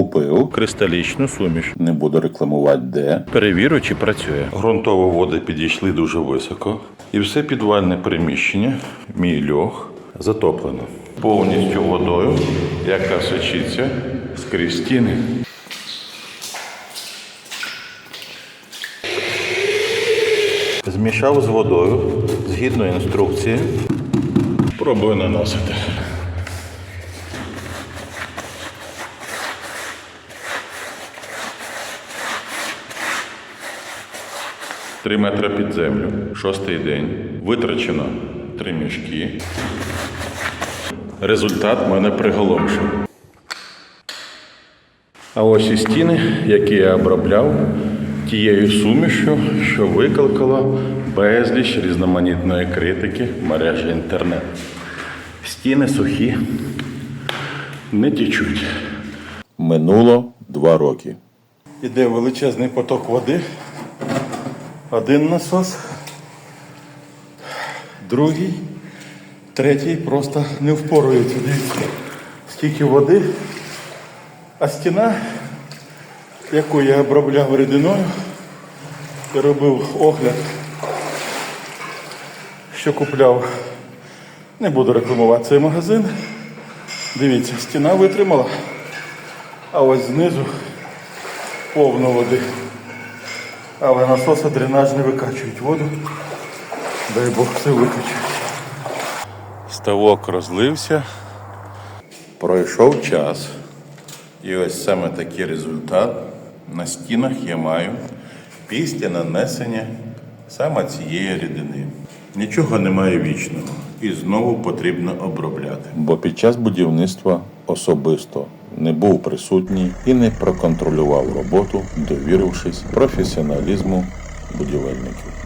Купив, Кристалічну суміш. не буду рекламувати де. Перевірю, чи працює. Грунтові води підійшли дуже високо. І все підвальне приміщення, мій льох, затоплено. Повністю водою, яка сочиться скрізь стіни. Змішав з водою згідно інструкції. Пробую наносити. Три метри під землю. Шостий день. Витрачено три мішки. Результат мене приголомшив. А ось і стіни, які я обробляв тією сумішю, що викликала безліч різноманітної критики мережі інтернет. Стіни сухі, не тічуть. Минуло два роки. Іде величезний поток води. Один насос, другий, третій просто не впорується. Дивіться, стільки води, а стіна, яку я обробляв рідиною і робив огляд, що купляв. Не буду рекламувати цей магазин. Дивіться, стіна витримала, а ось знизу повно води. Але насоси дренажні викачують воду. Дай Бог все викачують. Ставок розлився. Пройшов час. І ось саме такий результат на стінах я маю після нанесення саме цієї рідини. Нічого немає вічного і знову потрібно обробляти. Бо під час будівництва особисто не був присутній і не проконтролював роботу, довірившись професіоналізму будівельників.